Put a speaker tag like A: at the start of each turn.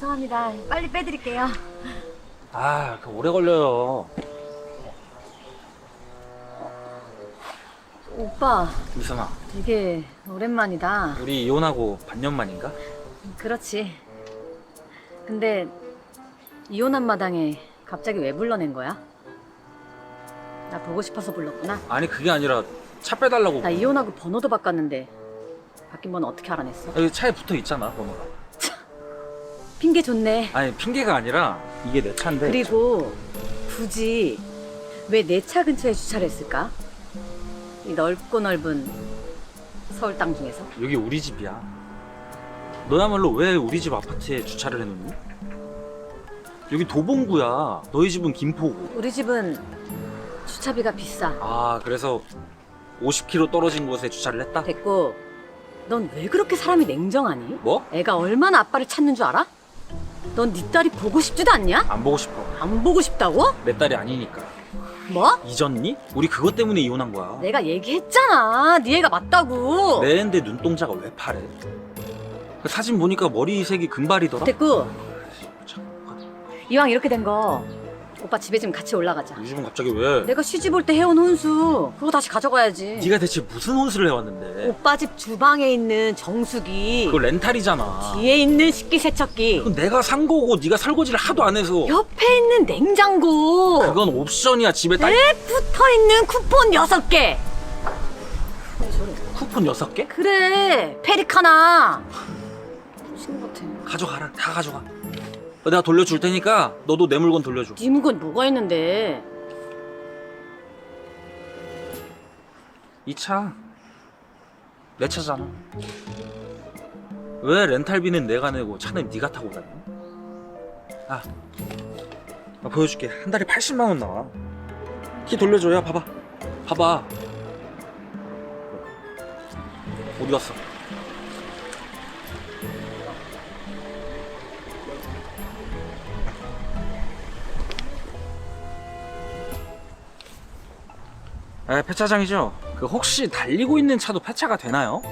A: 죄송합니다. 빨리 빼드릴게요.
B: 아, 그 오래 걸려요.
A: 오빠,
B: 미선아,
A: 되게 오랜만이다.
B: 우리 이혼하고 반년 만인가?
A: 그렇지. 근데 이혼한 마당에 갑자기 왜 불러낸 거야? 나 보고 싶어서 불렀구나.
B: 아니 그게 아니라 차 빼달라고.
A: 나 이혼하고 번호도 바꿨는데 바뀐 번호 어떻게 알아냈어?
B: 여기 차에 붙어 있잖아 번호가.
A: 핑계 좋네.
B: 아니 핑계가 아니라 이게 내 차인데.
A: 그리고 굳이 왜 내 차 근처에 주차를 했을까? 이 넓고 넓은 서울 땅 중에서
B: 여기 우리 집이야. 너야말로 왜 우리 집 아파트에 주차를 해놓니? 여기 도봉구야. 너희 집은 김포구.
A: 우리 집은 주차비가 비싸.
B: 아 그래서 50km 떨어진 곳에 주차를 했다?
A: 됐고 넌 왜 그렇게 사람이 냉정하니?
B: 뭐?
A: 애가 얼마나 아빠를 찾는 줄 알아? 넌 네 딸이 보고 싶지도 않냐?
B: 안 보고 싶어.
A: 안 보고 싶다고?
B: 내 딸이 아니니까.
A: 뭐?
B: 잊었니? 우리 그것 때문에 이혼한 거야.
A: 내가 얘기했잖아. 네 애가 맞다고.
B: 내 애인데 눈동자가 왜 파래? 그 사진 보니까 머리 색이 금발이더라?
A: 됐고
B: 참,
A: 이왕 이렇게 된 거 오빠 집에 좀 같이 올라가자.
B: 우리 집은 갑자기 왜?
A: 내가 시집 올 때 해온 혼수 그거 다시 가져가야지.
B: 네가 대체 무슨 혼수를 해왔는데?
A: 오빠 집 주방에 있는 정수기
B: 그거 렌탈이잖아.
A: 뒤에 있는 식기세척기
B: 그건 내가 산 거고 네가 설거지를 하도 안 해서
A: 옆에 있는 냉장고
B: 그건 옵션이야 집에 딸
A: 에 붙어 있는 쿠폰 여섯 개
B: 쿠폰 6개?
A: 그래 페리카나 미친 것 같아
B: 가져가라 다 가져가 어, 내가 돌려줄 테니까 너도 내 물건 돌려줘.
A: 네 물건 뭐가 있는데?
B: 이 차 내 차잖아. 왜 렌탈비는 내가 내고 차는 네가 타고 다녀? 아, 나 보여줄게. 한 달에 80만 원 나와. 키 돌려줘야 봐봐. 봐봐. 어디 갔어? 아, 폐차장이죠? 그 혹시 달리고 있는 차도 폐차가 되나요?